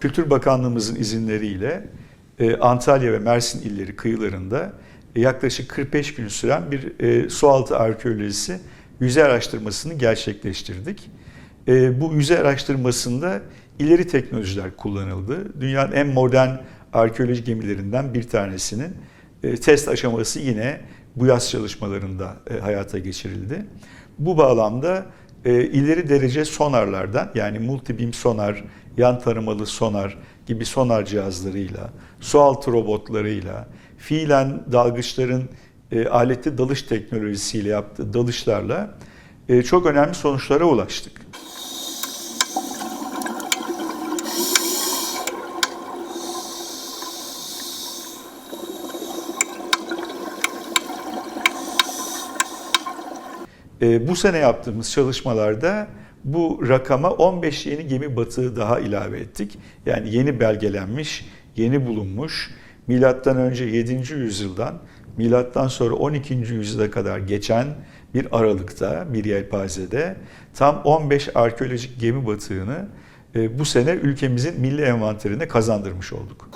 Kültür Bakanlığımızın izinleriyle e, Antalya ve Mersin illeri kıyılarında e, yaklaşık 45 gün süren bir e, sualtı arkeolojisi yüzey araştırmasını gerçekleştirdik. E, bu yüzey araştırmasında ileri teknolojiler kullanıldı. Dünyanın en modern arkeoloji gemilerinden bir tanesinin e, test aşaması yine bu yaz çalışmalarında e, hayata geçirildi. Bu bağlamda e, ileri derece sonarlardan yani multi-beam sonar, yan tarımalı sonar gibi sonar cihazlarıyla, sualtı robotlarıyla, fiilen dalgıçların e, aletli dalış teknolojisiyle yaptığı dalışlarla e, çok önemli sonuçlara ulaştık. E, bu sene yaptığımız çalışmalarda bu rakama 15 yeni gemi batığı daha ilave ettik. Yani yeni belgelenmiş, yeni bulunmuş, milattan önce 7. yüzyıldan milattan sonra 12. yüzyıla kadar geçen bir aralıkta, bir yelpazede tam 15 arkeolojik gemi batığını e, bu sene ülkemizin milli envanterine kazandırmış olduk.